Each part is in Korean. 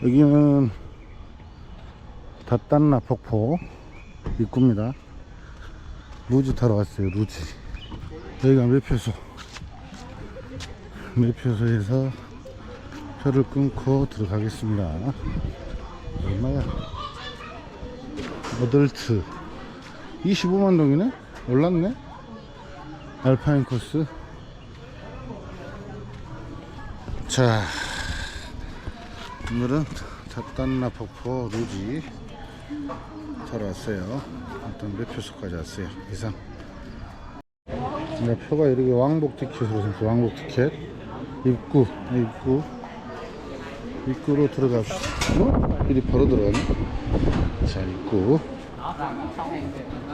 여기는 닷단나 폭포 입구입니다. 루지 타러 왔어요, 루지. 여기가 매표소. 매표소에서 표를 끊고 들어가겠습니다. 얼마야? 어덜트. 25만 동이네? 올랐네? 알파인 코스. 자, 오늘은 잣단나 폭포 루지 타러 왔어요. 일단 매표소까지 왔어요. 이상. 네, 표가 이렇게 왕복 티켓으로 생겼어. 왕복 티켓. 입구, 네, 입구. 입구로 들어갑시다. 어? 길이 바로 들어가네. 자, 입구.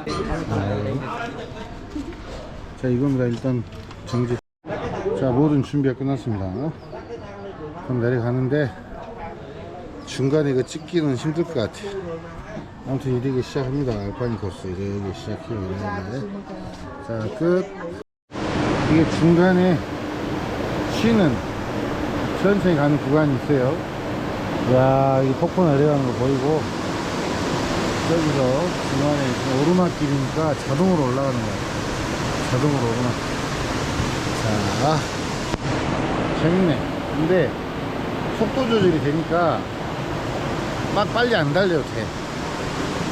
네. 자, 이겁니다. 일단 정지. 자, 모든 준비가 끝났습니다. 그럼 내려가는데 중간에 이거 찍기는 힘들 것 같아. 아무튼 이렇게 시작합니다. 알파니 코스 이렇게 시작해요. 이렇게. 자, 끝. 이게 중간에 쉬는 천천히 가는 구간이 있어요. 야, 이 폭포 내려가는 거 보이고 여기서 중간에 오르막길이니까 자동으로 올라가는 거야. 자동으로 오르막. 자, 재밌네. 근데 속도 조절이 되니까 막 빨리 안 달려도 돼.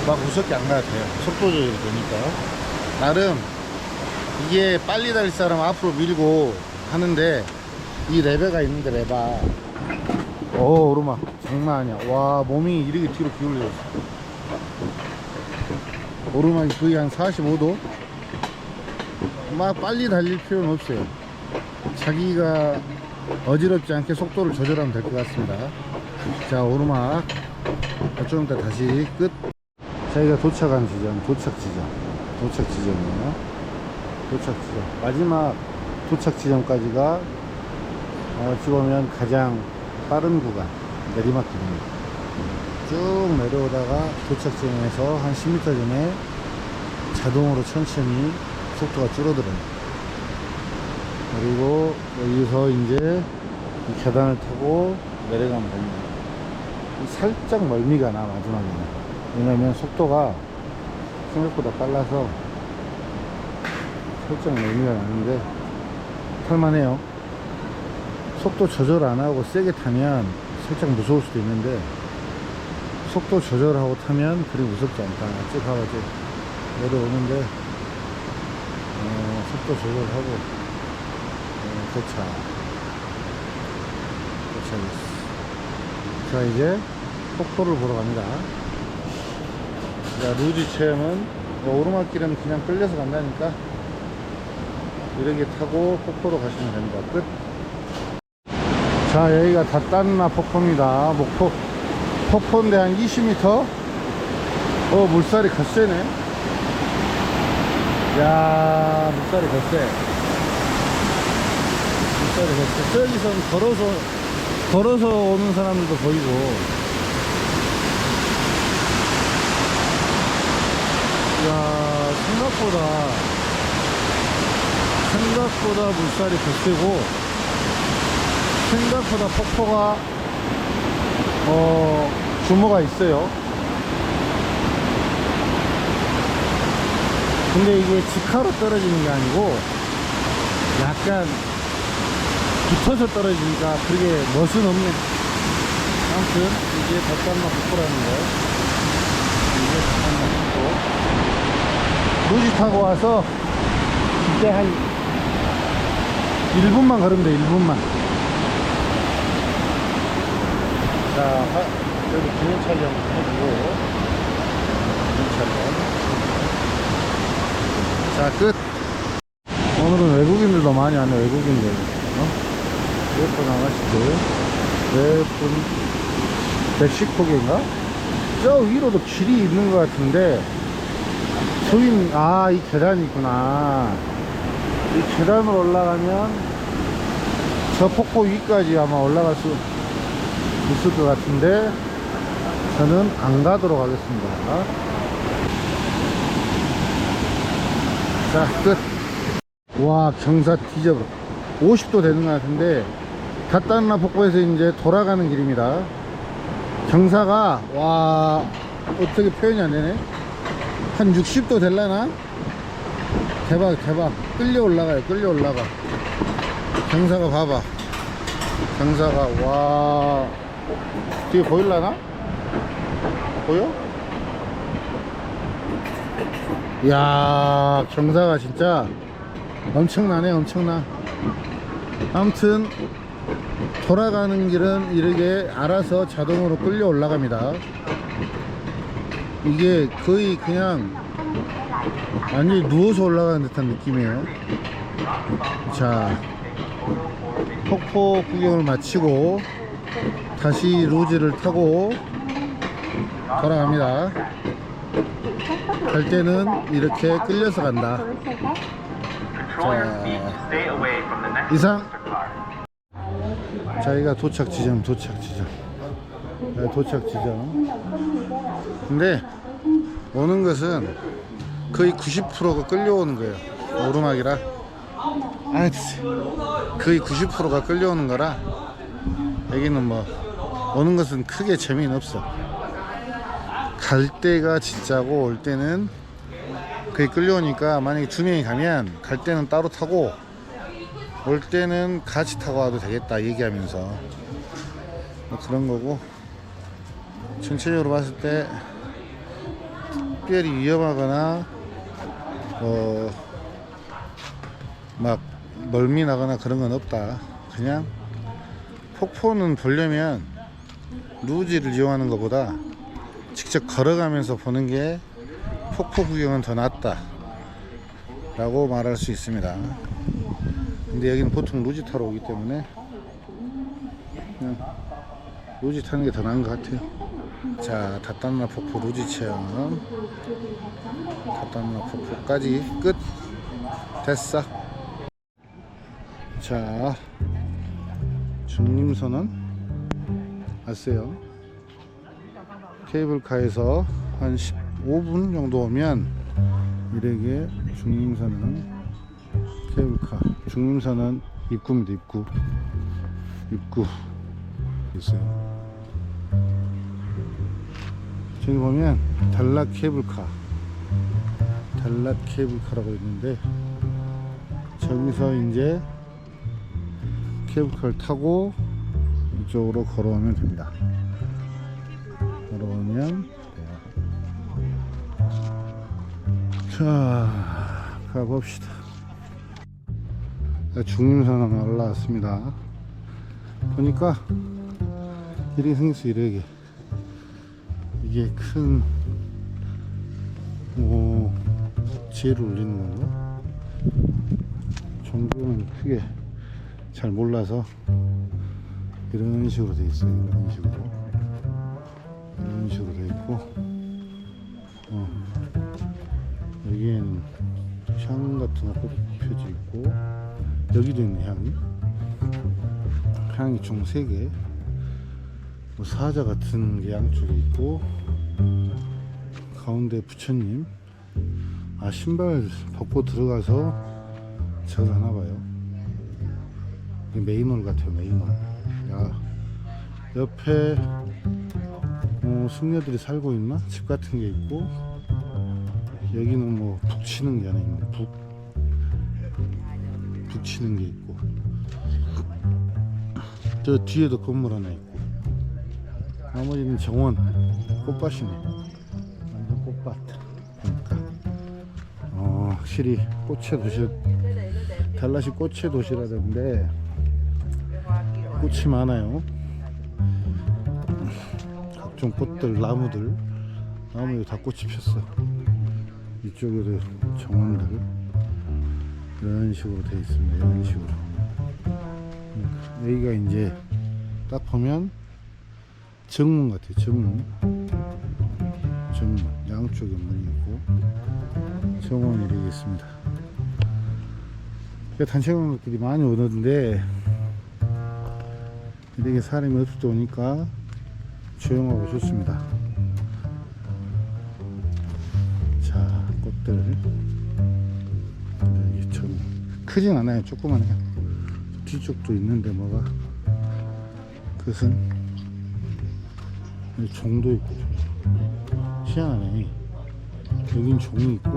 막 무섭게 안 가도 돼요. 속도 조절이 되니까. 나름 이게 빨리 달릴 사람 앞으로 밀고 하는데 이 레베가 있는데 레바. 오, 오르막. 장난 아니야. 와, 몸이 이렇게 뒤로 기울려. 오르막이 거의 한 45도? 막 빨리 달릴 필요는 없어요. 자기가 어지럽지 않게 속도를 조절하면 될 것 같습니다. 자, 오르막. 자, 좀 이따 다시 끝. 저희가 도착한 지점, 도착 지점. 도착 지점이에요. 도착 지점. 마지막 도착 지점까지가 어, 어찌 보면 가장 빠른 구간, 내리막길입니다. 쭉 내려오다가 도착 지점에서 한 10m 전에 자동으로 천천히 속도가 줄어들어요. 그리고 여기서 이제 이 계단을 타고 내려가면 됩니다. 살짝 멀미가 나 마지막에는. 왜냐면 속도가 생각보다 빨라서 살짝 멀미가 나는데 탈만해요. 속도 조절 안 하고 세게 타면 살짝 무서울 수도 있는데 속도 조절하고 타면 그리 무섭지 않다. 쭉 하고 이제 내려오는데 어, 속도 조절하고 어, 도착. 도착했어 자 이제 폭포를 보러 갑니다. 자 루지 체험은 뭐 오르막길은 그냥 끌려서 간다니까 이렇게 타고 폭포로 가시면 됩니다. 끝. 자 여기가 닷단나 폭포입니다. 목포 폭포인데 한 20m 어 물살이 거세네. 야 물살이 거세. 물살이 거세. 저기선 걸어서 걸어서 오는 사람들도 보이고. 야 생각보다 생각보다 물살이 거세고 생각보다 폭포가 어 규모가 있어요. 근데 이게 직하로 떨어지는 게 아니고 약간 붙어서 떨어지니까 그게 멋은 없네. 아무튼 이게 덧담마 폭포라는 거 이게 덧담마 폭포 루지 타고 와서 이제 한 1분만 걸으면 돼 1분만. 자 하- 여기 기념 촬영 해주고. 기념 촬영. 자끝. 오늘은 외국인들도 많이 왔네 외국인들. 어? 예쁜 아가씨들 예쁜 멕시코계인가? 저 위로도 길이 있는 것 같은데 주인 아 이 계단이 있구나. 이 계단으로 올라가면 저 폭포 위까지 아마 올라갈 수 있을 것 같은데 저는 안 가도록 하겠습니다. 자 끝. 와 경사 뒤져버 50도 되는 것 같은데 닷단나 폭포에서 이제 돌아가는 길입니다. 경사가 와 어떻게 표현이 안 되네. 한 60도 될라나? 대박 대박. 끌려 올라가요 끌려 올라가. 경사가 봐봐. 경사가 와. 뒤에 보일라나? 보여? 이야 경사가 진짜 엄청나네 엄청나 아무튼 돌아가는 길은 이렇게 알아서 자동으로 끌려 올라갑니다. 이게 거의 그냥 완전히 누워서 올라가는 듯한 느낌이에요. 자 폭포 구경을 마치고 다시 루즈를 타고 돌아갑니다. 갈 때는 이렇게 끌려서 간다. Control 이상. 저희가 도착 지점 도착 지점 네, 도착 지점 근데 오는 것은 거의 90%가 끌려오는 거예요 오르막이라 아 진짜. 거의 90%가 끌려오는 거라 여기는 뭐 오는 것은 크게 재미는 없어 갈 때가 진짜고 올 때는 거의 끌려오니까 만약에 두 명이 가면 갈 때는 따로 타고 올 때는 같이 타고 와도 되겠다 얘기하면서 뭐 그런 거고. 전체적으로 봤을 때 특별히 위험하거나 어, 막 멀미 나거나 그런 건 없다. 그냥 폭포는 보려면 루지를 이용하는 것보다 직접 걸어가면서 보는 게 폭포 구경은 더 낫다 라고 말할 수 있습니다 근데 여기는 보통 루지 타러 오기 때문에 그냥 루지 타는 게 더 나은 것 같아요. 자, 닷담나 폭포 루지 체험. 닷담나 폭포까지 끝. 됐어. 자, 중림선은 왔어요. 케이블카에서 한 15분 정도 오면 이렇게 중림선은 케이블카 중림선은 입구입니다 입구. 입구. 있어요. 저기 보면 달락 케이블카. 달락 케이블카라고 있는데 저기서 이제 케이블카를 타고 이쪽으로 걸어오면 됩니다. 걸어오면 돼요. 자 가봅시다 중림선을 올라왔습니다. 보니까 이렇게 생겼어 이렇게 이게 큰 뭐, 지혜를 올리는 건가? 종교는 크게 잘 몰라서 이런 식으로 돼 있어요. 이런 식으로 이런 식으로 돼 있고 어, 여기에는 향 같은 거 꼽혀져 있고 여기도 있네 향이. 향이 총 3개. 뭐 사자 같은 게 양쪽에 있고 가운데 부처님. 아 신발 벗고 들어가서 저걸 하나 봐요. 이게 메인홀 같아요 메인홀. 야 옆에 뭐 숙녀들이 살고 있나? 집 같은 게 있고 여기는 뭐 북 치는 게 하나 있네 북 붙이는 게 있고 저 뒤에도 건물 하나 있고 나머지는 정원 꽃밭이네. 완전 꽃밭. 그러니까. 어, 확실히 꽃의 도시 달라시 꽃의 도시라던데 꽃이 많아요. 각종 꽃들 나무들 나무에 다 꽃이 폈어. 이쪽에도 정원들 이런 식으로 되어 있습니다. 이런 식으로. 그러니까 여기가 이제 딱 보면 정문 같아요. 정문. 정문. 양쪽에 문이 있고 정원이 있습니다. 그러니까 단체관객들이 많이 오는데 이렇게 사람이 없을 때 오니까 조용하고 좋습니다. 자, 꽃들. 크진 않아요. 조그만해요. 뒤쪽도 있는데 뭐가. 그것은 종도 있고 종. 희한하네. 여긴 종이 있고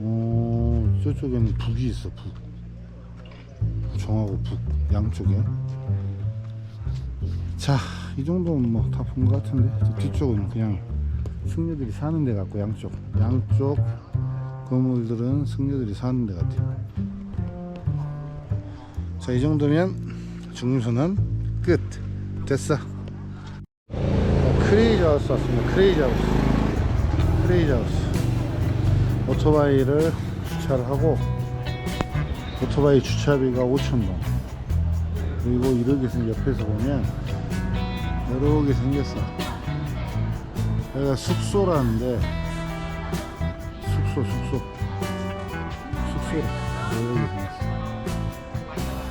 어 저쪽에는 북이 있어 북. 종하고 북 양쪽에. 자 이 정도면 뭐다 본 것 같은데. 저 뒤쪽은 그냥 승려들이 사는 데 같고 양쪽. 양쪽 건물들은 승려들이 사는 데 같아요. 자 이 정도면 중림선은 끝. 됐어. 자, 크레이지 하우스 왔습니다. 크레이지 하우스. 크레이지 하우스. 오토바이를 주차를 하고 오토바이 주차비가 5천원. 그리고 이렇게 생 옆에서 보면 이렇게 생겼어. 여기가 숙소라는데 숙소 숙소 숙소 이렇게 생겼어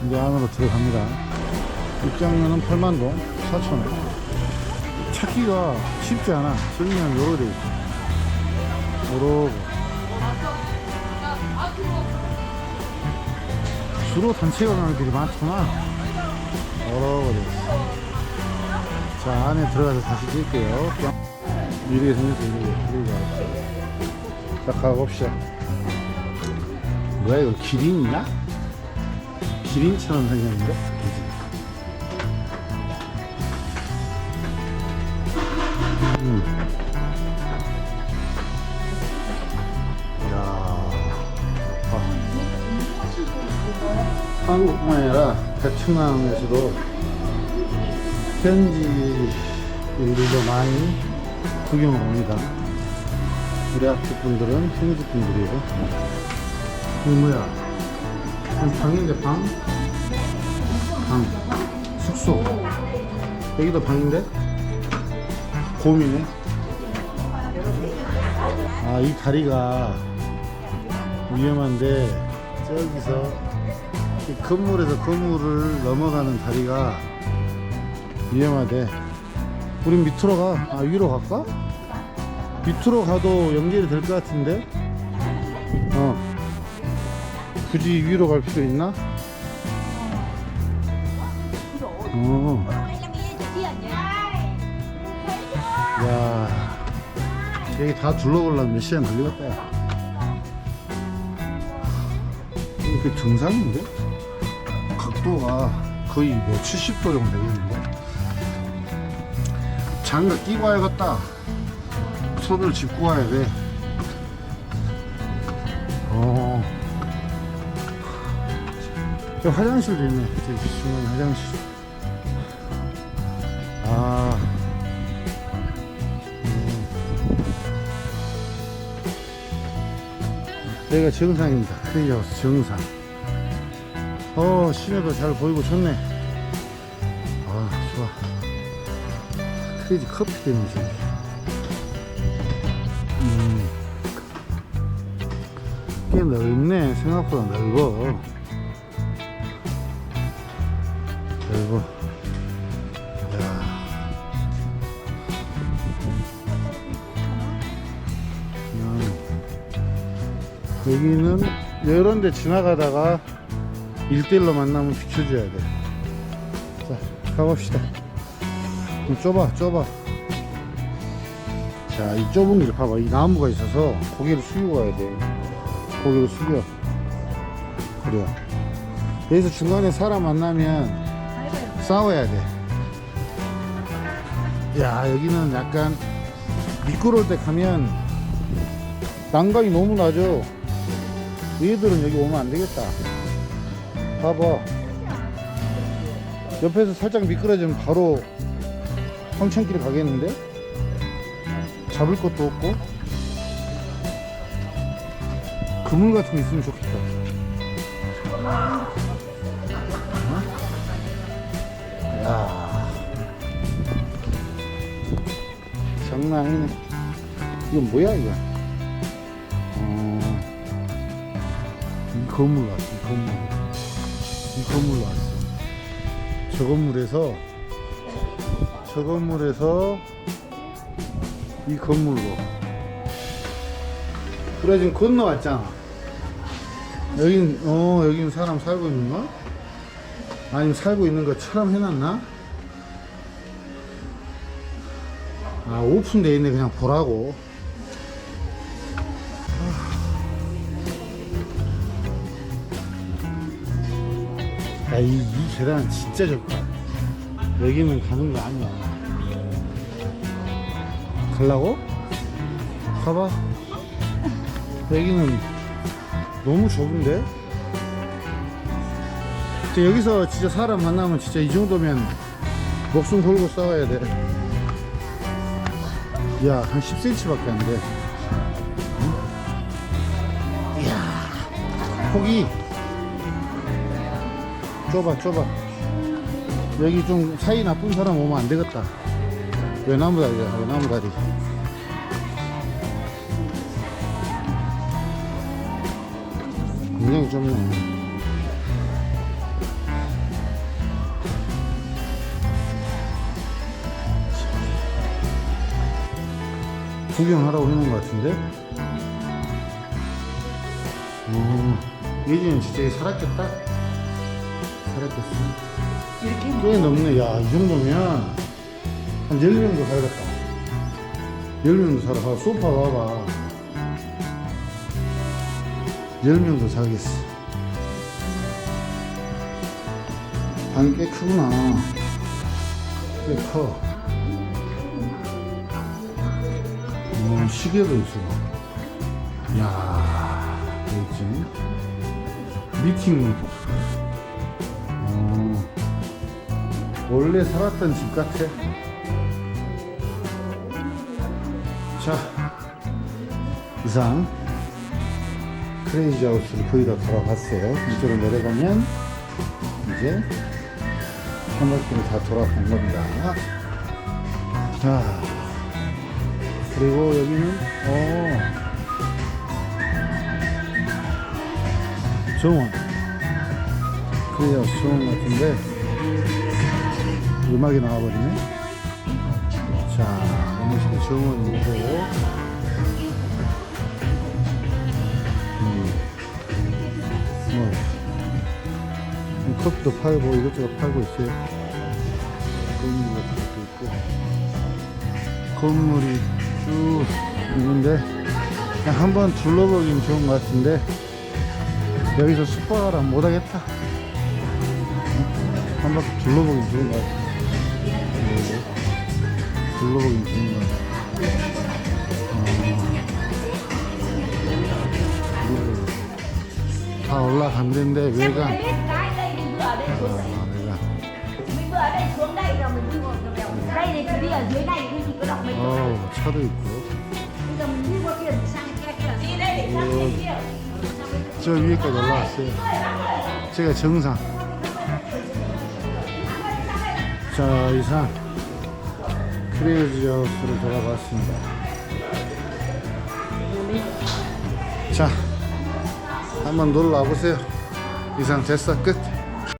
이제 안으로 들어갑니다. 입장료는 8만동 4천원. 찾기가 쉽지 않아. 설명 요로 돼 있어. 요로 주로 단체가 가는 길이 많구나. 요러고 돼 있어. 자 안에 들어가서 다시 찍을게요. 이렇게 생겼어 이렇게 이렇게 자 가봅시다 뭐야 이거 기린이냐? 기린처럼 생겼는데? 음. 이야. 아. 한국뿐만 아니라 베트남에서도 현지 인들도 많이 구경을 옵니다. 우리 앞집 분들은 현지 분들이에요. 이거 뭐야? 한 방인데 방? 방. 숙소. 여기도 방인데? 곰이네. 아, 이 다리가 위험한데, 저기서, 이 건물에서 건물을 넘어가는 다리가 위험하대. 우린 밑으로 가. 아, 위로 갈까? 밑으로 가도 연결이 될 것 같은데? 어. 굳이 위로 갈 필요 있나? 어. 야. 여기 다 둘러보려면 몇 시간 걸리겠다. 야. 이게 정상인데? 각도가 거의 뭐 70도 정도 되겠는데? 장갑 끼고 와야겠다. 손을 짚고 와야 돼. 어. 저 화장실도 있네. 저기 중간 화장실. 아. 음. 여기가 정상입니다. 크리하우스 정상. 어, 시내도 잘 보이고 좋네. 아, 좋아. 크레이지 커피 때문에 저기. 꽤 넓네. 생각보다 넓어. 넓어. 야. 음. 여기는 이런 데 지나가다가 일대일로 만나면 비춰줘야 돼. 자, 가봅시다. 좀 좁아, 좁아. 자, 이 좁은 길 봐봐. 이 나무가 있어서 고개를 숙이고 가야 돼. 고개를 숙여. 그래. 여기서 중간에 사람 만나면 싸워야 돼. 야, 여기는 약간 미끄러울 때 가면 난간이 너무 낮아. 얘들은 여기 오면 안 되겠다. 봐봐. 옆에서 살짝 미끄러지면 바로 황천길 가겠는데? 잡을 것도 없고. 그물 같은 거 있으면 좋겠다. 어? 야 장난 아니네. 이건 뭐야, 이거? 어, 이 건물 왔어, 이 건물. 이 건물로 왔어. 저 건물에서, 저 건물에서 이 건물로. 그래, 지금 건너왔잖아. 여긴, 어, 여긴 사람 살고 있는 거? 아니면 살고 있는 것처럼 해놨나? 아 오픈돼 있네 그냥 보라고 야 이 이 계단 진짜 좋다 여기는 가는 거 아니야 갈라고? 가봐 여기는 너무 좁은데? 여기서 진짜 사람 만나면 진짜 이 정도면 목숨 걸고 싸워야 돼. 야, 한 10cm밖에 안 돼. 응? 이야, 폭이 좁아, 좁아. 여기 좀 사이 나쁜 사람 오면 안 되겠다. 외나무 다리야, 외나무 다리. 굉장히 좁네. 구경하라고 해놓은 것 같은데? 음, 예진은 진짜 살았겠다? 살았겠어. 꽤 넘네. 야, 이 정도면 한 10명도 살겠다. 10명도 살아. 봐. 소파 봐봐. 10명도 살겠어. 방이 꽤 크구나. 꽤 커. 어, 시계도 있어. 야, 있지. 미팅. 어, 원래 살았던 집 같아. 자, 이상 크레이지 하우스를 거의 다 돌아봤어요. 이쪽으로 내려가면 이제 한 바퀴를 다 돌아본 겁니다. 자, 그리고 여기는 어 정원 그래야 정원 같은데 음악이 나와버리네 자 음식의 정원이고 커피도 팔고 이것저것 팔고 있어요. 건물 같은 것도 있고. 건물이 쭉 있는데 그냥 한번 둘러보긴 좋은 것 같은데 여기서 숙박을 안 못하겠다. 응? 한 바퀴 둘러보긴 좋은 것 같아. 네. 둘러보긴 좋은 것 같아. 어, 다 올라간대인데 외관 고 bây giờ mình đi qua kia thì sang kia kia đi đây để sang bên kia 저 위에까지 올라왔어요. 제가 정상. 자, 이상 크레이지 하우스로 돌아봤습니다. 자, 한번 놀러 와보세요. 이상 됐어. 끝.